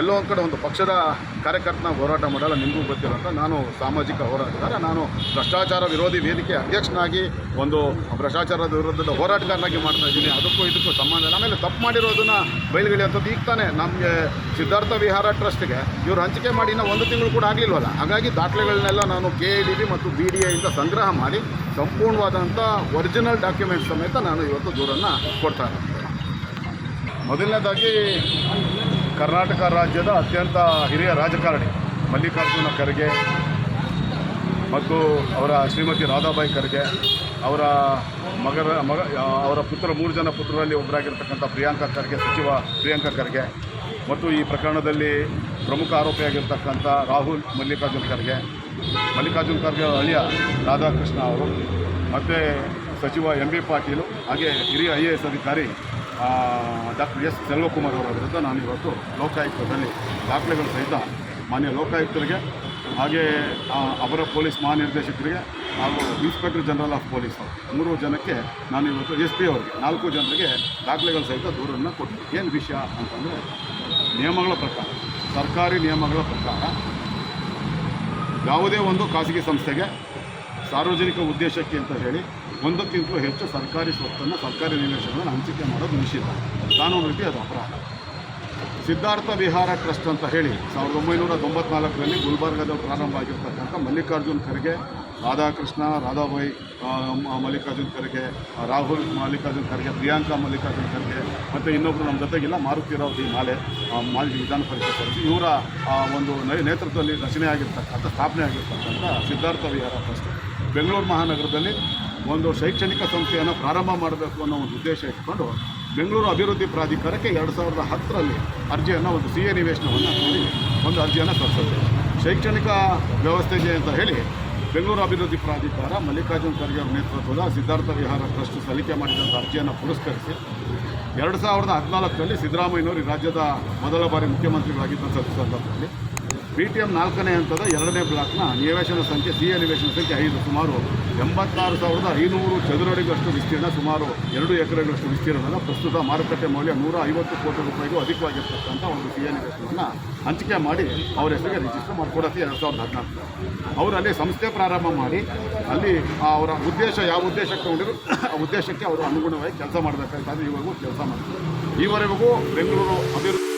ಎಲ್ಲೋ ಒಂದು ಕಡೆ ಒಂದು ಪಕ್ಷದ ಕಾರ್ಯಕರ್ತನ ಹೋರಾಟ ಮಾಡಲ್ಲ ನಿಮಗೂ ಗೊತ್ತಿರೋಂಥ ನಾನು ಸಾಮಾಜಿಕ ಹೋರಾಟಗಾರ. ನಾನು ಭ್ರಷ್ಟಾಚಾರ ವಿರೋಧಿ ವೇದಿಕೆ ಅಧ್ಯಕ್ಷನಾಗಿ ಒಂದು ಭ್ರಷ್ಟಾಚಾರದ ವಿರುದ್ಧದ ಹೋರಾಟಗಾರನಾಗಿ ಮಾಡ್ತಾ ಇದ್ದೀನಿ. ಅದಕ್ಕೂ ಇದಕ್ಕೂ ಸಂಬಂಧ ಇಲ್ಲ. ಆಮೇಲೆ ತಪ್ಪು ಮಾಡಿರೋದನ್ನು ಬಯಲುಗೆಳೆಯುವಂಥದ್ದು ಈಗ ತಾನೇ. ನಮಗೆ ಸಿದ್ಧಾರ್ಥ ವಿಹಾರ ಟ್ರಸ್ಟ್ಗೆ ಇವರು ಹಂಚಿಕೆ ಮಾಡಿ ಇನ್ನೂ ಒಂದು ತಿಂಗಳು ಕೂಡ ಆಗಲಿಲ್ವಲ್ಲ? ಹಾಗಾಗಿ ದಾಖಲೆಗಳನ್ನೆಲ್ಲ ನಾನು ಕೆ ಎ ಡಿ ಬಿ ಮತ್ತು ಬಿ ಡಿ ಎಯಿಂದ ಸಂಗ್ರಹ ಮಾಡಿ ಸಂಪೂರ್ಣವಾದಂಥ ಒರಿಜಿನಲ್ ಡಾಕ್ಯುಮೆಂಟ್ಸ್ ಸಮೇತ ನಾನು ಇವತ್ತು ದೂರನ್ನು ಕೊಡ್ತಾ ಇದ್ದೀನಿ. ಮೊದಲನೇದಾಗಿ ಕರ್ನಾಟಕ ರಾಜ್ಯದ ಅತ್ಯಂತ ಹಿರಿಯ ರಾಜಕಾರಣಿ ಮಲ್ಲಿಕಾರ್ಜುನ ಖರ್ಗೆ ಮತ್ತು ಅವರ ಶ್ರೀಮತಿ ರಾಧಾಬಾಯಿ ಖರ್ಗೆ, ಅವರ ಮಗರ, ಮಗ, ಅವರ ಪುತ್ರ, ಮೂರು ಜನ ಪುತ್ರರಲ್ಲಿ ಒಬ್ಬರಾಗಿರ್ತಕ್ಕಂಥ ಪ್ರಿಯಾಂಕಾ ಖರ್ಗೆ, ಸಚಿವ ಪ್ರಿಯಾಂಕಾ ಖರ್ಗೆ ಮತ್ತು ಈ ಪ್ರಕರಣದಲ್ಲಿ ಪ್ರಮುಖ ಆರೋಪಿಯಾಗಿರ್ತಕ್ಕಂಥ ರಾಹುಲ್ ಮಲ್ಲಿಕಾರ್ಜುನ್ ಖರ್ಗೆ ಮಲ್ಲಿಕಾರ್ಜುನ್ ಖರ್ಗೆ ಅಳಿಯ ರಾಧಾಕೃಷ್ಣ ಅವರು, ಮತ್ತು ಸಚಿವ ಎಂ ಬಿ ಪಾಟೀಲು, ಹಾಗೆ ಹಿರಿಯ ಐ ಅಧಿಕಾರಿ ಡಾಕ್ಟರ್ ಎಸ್ ಸೆಲ್ವಕುಮಾರ್ ಅವರ ವಿರುದ್ಧ ನಾನು ಇವತ್ತು ಲೋಕಾಯುಕ್ತದಲ್ಲಿ ದಾಖಲೆಗಳು ಸಹಿತ ಮಾನ್ಯ ಲೋಕಾಯುಕ್ತರಿಗೆ ಹಾಗೆ ಅವರ ಪೊಲೀಸ್ ಮಹಾನಿರ್ದೇಶಕರಿಗೆ ಹಾಗೂ ಇನ್ಸ್ಪೆಕ್ಟರ್ ಜನರಲ್ ಆಫ್ ಪೊಲೀಸ್ ಮೂರು ಜನಕ್ಕೆ ನಾನು ಇವತ್ತು ಎಸ್ ಪಿ ಅವರಿಗೆ, ನಾಲ್ಕು ಜನರಿಗೆ ದಾಖಲೆಗಳ ಸಹಿತ ದೂರನ್ನು ಕೊಟ್ಟಿದ್ದೆ. ಏನು ವಿಷಯ ಅಂತಂದರೆ, ನಿಯಮಗಳ ಪ್ರಕಾರ, ಸರ್ಕಾರಿ ನಿಯಮಗಳ ಪ್ರಕಾರ ಯಾವುದೇ ಒಂದು ಖಾಸಗಿ ಸಂಸ್ಥೆಗೆ ಸಾರ್ವಜನಿಕ ಉದ್ದೇಶಕ್ಕೆ ಅಂತ ಹೇಳಿ ಒಂದಕ್ಕಿಂತಲೂ ಹೆಚ್ಚು ಸರ್ಕಾರಿ ಸ್ವತ್ತನ್ನು ಸರ್ಕಾರಿ ನಿವೇಶನಗಳನ್ನು ಹಂಚಿಕೆ ಮಾಡೋದು ನಿಷಿದ್ಧ ಕಾನೂನು ರೀತಿ ಅದು ಅಪರಾಧ. ಸಿದ್ಧಾರ್ಥ ವಿಹಾರ ಟ್ರಸ್ಟ್ ಅಂತ ಹೇಳಿ ಸಾವಿರದ ಒಂಬೈನೂರ ತೊಂಬತ್ನಾಲ್ಕರಲ್ಲಿ ಗುಲ್ಬರ್ಗದಲ್ಲಿ ಪ್ರಾರಂಭ ಆಗಿರ್ತಕ್ಕಂಥ ಮಲ್ಲಿಕಾರ್ಜುನ್ ಖರ್ಗೆ, ರಾಧಾಕೃಷ್ಣ, ರಾಧಾಬಾಯಿ ಮಲ್ಲಿಕಾರ್ಜುನ್ ಖರ್ಗೆ ರಾಹುಲ್ ಮಲ್ಲಿಕಾರ್ಜುನ್ ಖರ್ಗೆ, ಪ್ರಿಯಾಂಕಾ ಮಲ್ಲಿಕಾರ್ಜುನ್ ಖರ್ಗೆ, ಮತ್ತು ಇನ್ನೊಬ್ಬರು ನಮ್ಮ ಜೊತೆಗಿಲ್ಲ ಮಾರುತಿರಾವ್ ಡಿ ಮಾಲೆ ಮಾಜಿ ವಿಧಾನ ಪರಿಷತ್ ಇವರ ಒಂದು ನೇತೃತ್ವದಲ್ಲಿ ರಚನೆ ಆಗಿರ್ತಕ್ಕಂಥ ಸ್ಥಾಪನೆ ಆಗಿರ್ತಕ್ಕಂಥ ಸಿದ್ಧಾರ್ಥ ವಿಹಾರ ಟ್ರಸ್ಟ್. ಬೆಂಗಳೂರು ಮಹಾನಗರದಲ್ಲಿ ಒಂದು ಶೈಕ್ಷಣಿಕ ಸಂಸ್ಥೆಯನ್ನು ಪ್ರಾರಂಭ ಮಾಡಬೇಕು ಅನ್ನೋ ಒಂದು ಉದ್ದೇಶ ಇಟ್ಕೊಂಡು ಬೆಂಗಳೂರು ಅಭಿವೃದ್ಧಿ ಪ್ರಾಧಿಕಾರಕ್ಕೆ ಎರಡು ಸಾವಿರದ ಹತ್ತರಲ್ಲಿ ಅರ್ಜಿಯನ್ನು, ಒಂದು ಸಿ ಎ ನಿವೇಶನವನ್ನು ಕೋರಿ ಒಂದು ಅರ್ಜಿಯನ್ನು ಸಲ್ಲಿಸುತ್ತೆ ಶೈಕ್ಷಣಿಕ ವ್ಯವಸ್ಥೆಗೆ ಅಂತ ಹೇಳಿ ಬೆಂಗಳೂರು ಅಭಿವೃದ್ಧಿ ಪ್ರಾಧಿಕಾರ ಮಲ್ಲಿಕಾರ್ಜುನ್ ಖರ್ಗೆ ಅವರ ನೇತೃತ್ವದ ಸಿದ್ಧಾರ್ಥ ವಿಹಾರ ಟ್ರಸ್ಟ್ ಸಲ್ಲಿಕೆ ಮಾಡಿದಂಥ ಅರ್ಜಿಯನ್ನು ಪುರಸ್ಕರಿಸಿ ಎರಡು ಸಾವಿರದ ಹದಿನಾಲ್ಕರಲ್ಲಿ ಸಿದ್ದರಾಮಯ್ಯನವರು ರಾಜ್ಯದ ಮೊದಲ ಬಾರಿ ಮುಖ್ಯಮಂತ್ರಿಗಳಾಗಿದ್ದ ಸಂದರ್ಭದಲ್ಲಿ ಬಿ ಟಿ ಎಂ ನಾಲ್ಕನೇ ಹಂತದ ಎರಡನೇ ಬ್ಲಾಕ್ನ ನಿವೇಶನ ಸಂಖ್ಯೆ ಸಿ ನಿವೇಶನ ಸಂಖ್ಯೆ ಐದು, ಸುಮಾರು ಎಂಬತ್ತಾರು ಸಾವಿರದ ಐನೂರು ಚದುರಡಿಗಷ್ಟು ವಿಸ್ತೀರ್ಣ, ಸುಮಾರು ಎರಡು ಎಕರೆಗಳಷ್ಟು ವಿಸ್ತೀರ್ಣದ ಪ್ರಸ್ತುತ ಮಾರುಕಟ್ಟೆ ಮೌಲ್ಯ ನೂರ ಐವತ್ತು ಕೋಟಿ ರೂಪಾಯಿಗೂ ಅಧಿಕವಾಗಿರ್ತಕ್ಕಂಥ ಒಂದು ಸಿ ಎ ನಿವೇಶನವನ್ನು ಹಂಚಿಕೆ ಮಾಡಿ ಅವರ ಹೆಸರಿಗೆ ರಿಜಿಸ್ಟರ್ ಮಾಡಿಕೊಡತ್ತೆ ಎರಡು ಸಾವಿರದ ಹದಿನಾಲ್ಕು ಅವರಲ್ಲಿ ಸಂಸ್ಥೆ ಪ್ರಾರಂಭ ಮಾಡಿ, ಅಲ್ಲಿ ಅವರ ಉದ್ದೇಶ, ಯಾವ ಉದ್ದೇಶಕ್ಕೆ ಹೊಂದಿರೋ ಆ ಉದ್ದೇಶಕ್ಕೆ ಅವರು ಅನುಗುಣವಾಗಿ ಕೆಲಸ ಮಾಡಬೇಕಾಗ್ತದೆ ಇವರೆಗೂ ಕೆಲಸ ಮಾಡ್ತಾರೆ. ಈವರೆಗೂ ಬೆಂಗಳೂರು ಅಭಿವೃದ್ಧಿ